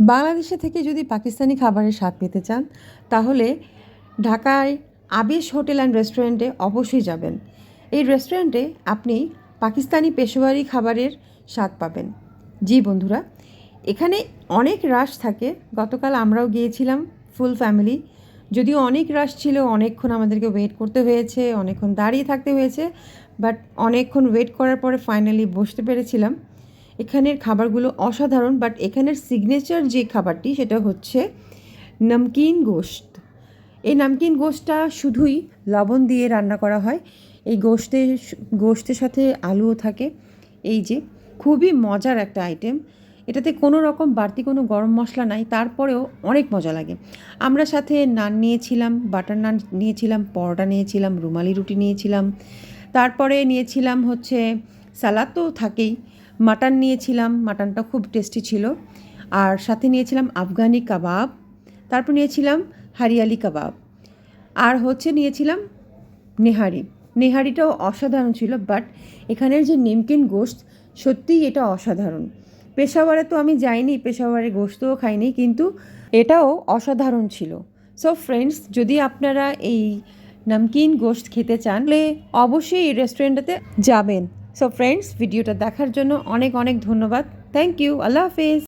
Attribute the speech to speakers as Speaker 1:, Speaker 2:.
Speaker 1: বাংলাদেশে থেকে যদি পাকিস্তানি খাবারের স্বাদ পেতে চান, তাহলে ঢাকায় আবিস হোটেল অ্যান্ড রেস্টুরেন্টে অবশ্যই যাবেন। এই রেস্টুরেন্টে আপনি পাকিস্তানি পেশোয়ারি খাবারের স্বাদ পাবেন। জি বন্ধুরা, এখানে অনেক রাশ থাকে। গতকাল আমরাও গিয়েছিলাম ফুল ফ্যামিলি। যদিও অনেক রাশ ছিল, অনেকক্ষণ আমাদেরকে ওয়েট করতে হয়েছে, অনেকক্ষণ দাঁড়িয়ে থাকতে হয়েছে, বাট অনেকক্ষণ ওয়েট করার পরে ফাইনালি বসতে পেরেছিলাম। এখানের খাবারগুলো অসাধারণ বাট এখানের সিগনেচার যে খাবারটি, সেটা হচ্ছে নমকিন গোশত। এই নামকিন গোস্তটা শুধুই লবণ দিয়ে রান্না করা হয়। এই গোশতের গোস্তের সাথে আলুও থাকে। এই যে, খুবই মজার একটা আইটেম এটাতে কোনো রকম বাড়তি কোনো গরম মশলা নাই, তারপরেও অনেক মজা লাগে। আমরা সাথে নান নিয়েছিলাম, বাটার নান নিয়েছিলাম, পরোটা নিয়েছিলাম, রুমালি রুটি নিয়েছিলাম। তারপরে নিয়েছিলাম হচ্ছে, সালাদ তো থাকেই। মাটন নিয়েছিলাম, মাটনটা খুব টেস্টি ছিল। আর সাথে নিয়েছিলাম আফগানি কাবাব, তারপর নিয়েছিলাম হারিয়ালি কাবাব। আর হচ্ছে নিয়েছিলাম নেহারি। নেহারিটাও অসাধারণ ছিল বাট এখানের যে নিমকিন গোশত সত্যিই এটা অসাধারণ। পেশাওয়ারে তো আমি যাইনি, পেশাওয়ারে গোস্তও খাইনি, কিন্তু এটাও অসাধারণ ছিল। সো ফ্রেন্ডস যদি আপনারা এই নামকিন গোস্ত খেতে চান, তাহলে অবশ্যই এই রেস্টুরেন্টটাতে যাবেন। সো ফ্রেন্ডস ভিডিওটা দেখার জন্য অনেক অনেক ধন্যবাদ। থ্যাংক ইউ আল্লাহ হাফিজ।